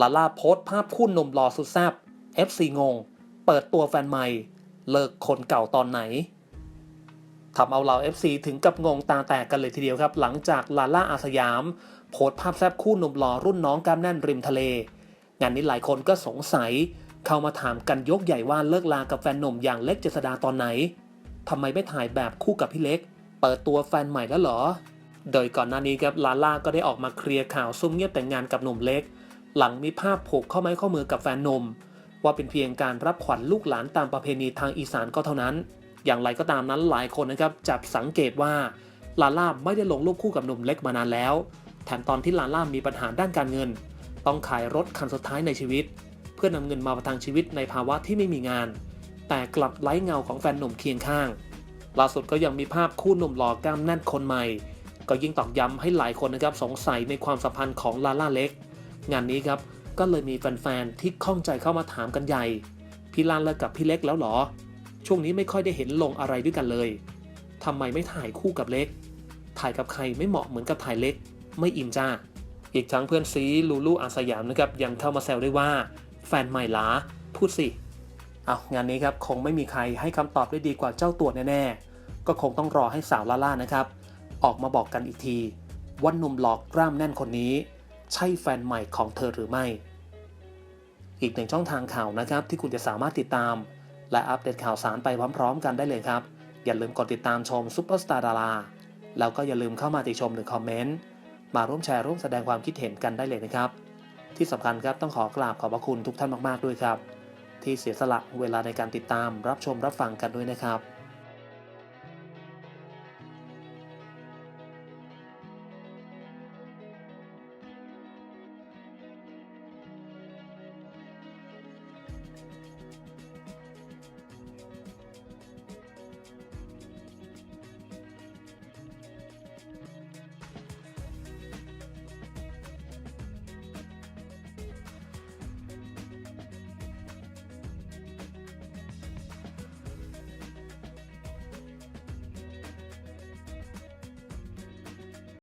ลาล่าโพสต์ภาพคู่นมหล่อสุดแซบ FC งง เปิดตัวแฟนใหม่ เลิกคนเก่าตอนไหนทำเอาเหล่า FC ถึงกับงงตาแตกกันเลยทีเดียวครับ หลังจากลาล่าอาสยาม โพสต์ภาพแซบคู่นมหล่อรุ่นน้องกามแน่นริมทะเล งานนี้หลายคนก็สงสัย เข้ามาถามกันยกใหญ่ว่าเลิกลากับแฟนหนุ่มอย่างเล็กเจษดาตอนไหนทำไมไม่ถ่ายแบบคู่กับพี่เล็ก เปิดตัวแฟนใหม่แล้วเหรอ โดยก่อนหน้านี้ครับลาล่าก็ได้ออกมาเคลียร์ข่าวซุ่มเงียบแต่งงานกับหนุ่มเล็ก หลังมีภาพผูกข้อไม้ข้อมือกับแฟนหนุ่มว่าเป็นเพียงการรับขวัญลูกหลานตามประเพณีทางอีสานก็เท่านั้น อย่างไรก็ตามนั้นหลายคนนะครับจับสังเกตว่าลาล่าไม่ได้ลงรูปคู่กับหนุ่มเล็กมานานแล้ว แถมตอนที่ลาล่ามีปัญหาด้านการเงิน ต้องขายรถคันสุดท้ายในชีวิต เพื่อนำเงินมาประทังชีวิตในภาวะที่ไม่มีงาน แต่กลับไร้เงาของแฟนหนุ่มเคียงข้างล่าสุดก็ยังมีภาพคู่หนุ่มหล่อกล้ามแน่นคนใหม่ ก็ยิ่งตอกย้ำให้หลายคนนะครับสงสัยในความสัมพันธ์ของลาล่าเล็ก งานนี้ครับก็เลยมีแฟนๆที่ข้องใจเข้ามาถามกันใหญ่ พี่ลานเลิกกับพี่เล็กแล้วหรอ ช่วงนี้ไม่ค่อยได้เห็นลงอะไรด้วยกันเลยทำไมไม่ถ่ายคู่กับเล็ก ถ่ายกับใครไม่เหมาะเหมือนกับถ่ายเล็ก ไม่อินจ้า อีกทั้งเพื่อนซีลูลูอาสยามนะครับยังเข้ามาแซวด้วยว่า แฟนใหม่ล้าพูดสิเอางานนี้ครับคงไม่มีใครให้คำตอบได้ดีกว่าเจ้าตัวแน่ๆ ก็คงต้องรอให้สาวลาล่านะครับ ออกมาบอกกันอีกทีว่าหนุ่มหลอกกล้ามแน่นคนนี้ ใช่แฟนใหม่ของเธอหรือไม่ อีกหนึ่งช่องทางข่าวนะครับ ที่คุณจะสามารถติดตาม และอัปเดตข่าวสารไปพร้อมๆ กันได้เลยครับ อย่าลืมกดติดตามชมซุปเปอร์สตาร์ดาราแล้วก็อย่าลืมเข้ามาติชมหรือคอมเมนต์มาร่วมแชร์ร่วมแสดงความคิดเห็นกันได้เลยนะครับ ที่สำคัญครับต้องขอกราบขอบพระคุณทุกท่านมากๆด้วยครับ ที่เสียสละเวลาในการติดตามรับชมรับฟังกันด้วยนะครับ